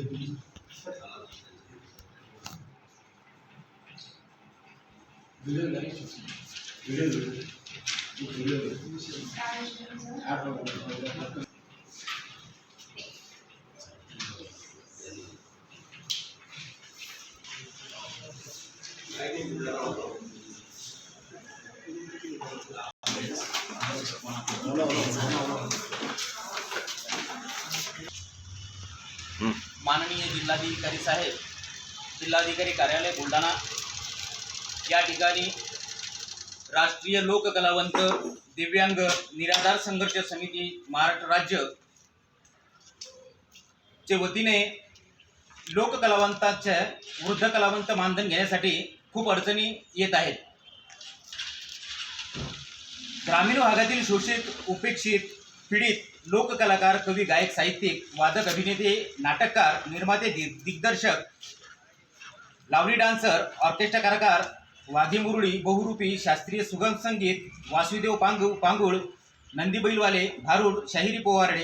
We don't like to see. We don't like to see. We don't like to see. We don't like to see. Mm-hmm. माननीय जिल्हाधिकारी साहेब जिल्हाधिकारी कार्यालय बुलढाणा. या ठिकाणी राष्ट्रीय लोककलावंत दिव्यांग निराधार संघर्ष समिती महाराष्ट्र राज्य चे वतीने लोककलावंताच्या वृद्ध कलावंत मानधन घेण्यासाठी खूप अडचणी येत आहेत. ग्रामीण भागातील शोषित उपेक्षित पीडित लोककलाकार कवी गायक साहित्यिक वादक अभिनेते नाटककार निर्माते दिग्दर्शक लावणी डान्सर ऑर्केस्ट्रा कलाकार वाघी मुरळी बहुरूपी शास्त्रीय सुगम संगीत वासुदेव पांगू पांगुळ नंदी बैलवाले भारूड शाहिरी पोवारडे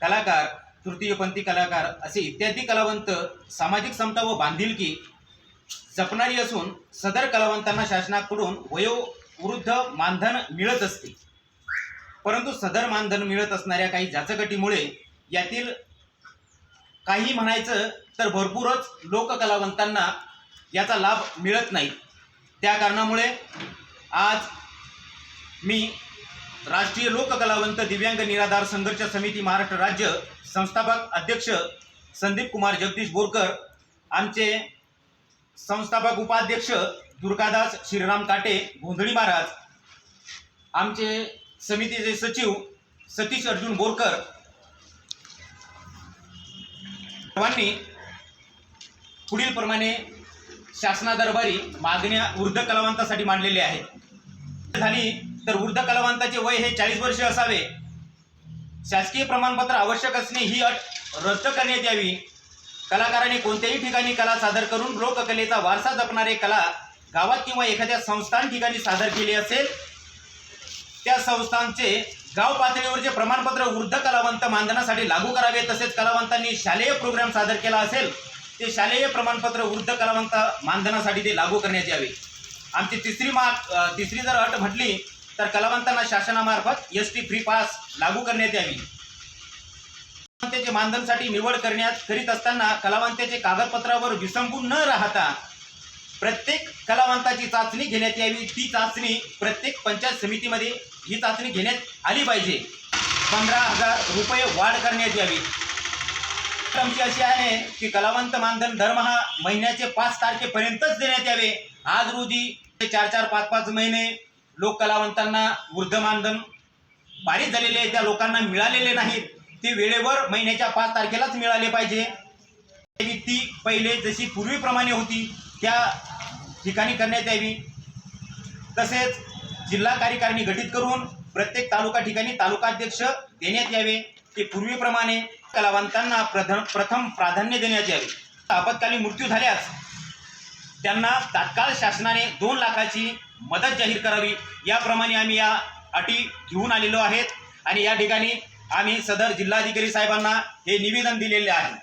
कलाकार तृतीयपंथी कलाकार असे इत्यादी कलावंत सामाजिक समता व बांधिलकी जपणारी असून सदर कलावंतांना शासनाकडून वयोवृद्ध मानधन मिळत असते. परंतु सदर मानधन मिळत असणाऱ्या काही जाचकटीमुळे यातील काही म्हणायचं तर भरपूरच लोककलावंतांना याचा लाभ मिळत नाही. त्या कारणामुळे आज मी राष्ट्रीय लोककलावंत दिव्यांग निराधार संघर्ष समिती महाराष्ट्र राज्य संस्थापक अध्यक्ष संदीप कुमार जगदीश बोरकर आमचे संस्थापक उपाध्यक्ष दुर्गादास श्रीराम काटे गोंधळी महाराज आमचे समितीचे सचिव सतीश अर्जुन बोरकर सर्वांनी पुढील प्रमाणे शासनादरबारी मागण्या वृद्ध कलावंतासाठी मांडलेल्या आहेत. झाली तर वृद्ध कलावंताचे वय हे चाळीस वर्ष असावे. शासकीय प्रमाणपत्र आवश्यक असणे ही अट रद्द करण्यात यावी. कलाकाराने कोणत्याही ठिकाणी कला सादर करून लोककलेचा वारसा जपणारे कला गावात किंवा एखाद्या संस्थान ठिकाणी सादर केली असेल त्या संस्थांचे गाव पातळीवरचे प्रमाणपत्र वृद्ध कलावंत मानधनासाठी लागू करावे तसेच कलावंतांनी शालेय प्रोग्राम सादर केला असेल ते शालेय प्रमाणपत्र वृद्ध कलावंत मानधनासाठी ते लागू करण्यात यावे. आमची तिसरी माग तिसरी जर अट म्हटली तर कलावंतांना शासनामार्फत एस टी फ्री पास लागू करण्यात यावी. कलावंताचे मानधनसाठी निवड करण्यात करीत असताना कलावंताचे कागदपत्रावर विसंबून न राहता प्रत्येक कलावंताची चाचणी घेण्यात यावी ती चाचणी प्रत्येक पंचायत समितीमध्ये ही चाचणी घेण्यात आली पाहिजे. पंधरा हजार रुपये वाढ करण्यात यावी. आमची अशी आहे की कलावंत मानधन दरमहा महिन्याचे पाच तारखेपर्यंतच देण्यात यावे. आज रोजी ते चार चार पाच पाच महिने लोक कलावंतांना वृद्ध मानधन बारीक झालेले आहे, त्या लोकांना मिळालेले नाहीत. ते वेळेवर महिन्याच्या पाच तारखेलाच मिळाले पाहिजे. ती पहिले जशी पूर्वीप्रमाणे होती त्या ठिकाणी करण्यात यावी. तसेच जिल्हा कार्यकारिणी गठीत करून प्रत्येक तालुका ठिकाणी तालुकाध्यक्ष देण्यात यावे. ते पूर्वीप्रमाणे कलावंतांना प्रथम प्रथम प्राधान्य देण्यात यावे. आपत्कालीन मृत्यू झाल्यास त्यांना तात्काळ शासनाने दोन लाखाची मदत जाहीर करावी. याप्रमाणे आम्ही या अटी घेऊन आलेलो आहेत आणि या ठिकाणी आम्ही सदर जिल्हाधिकारी साहेबांना हे निवेदन दिलेले आहे.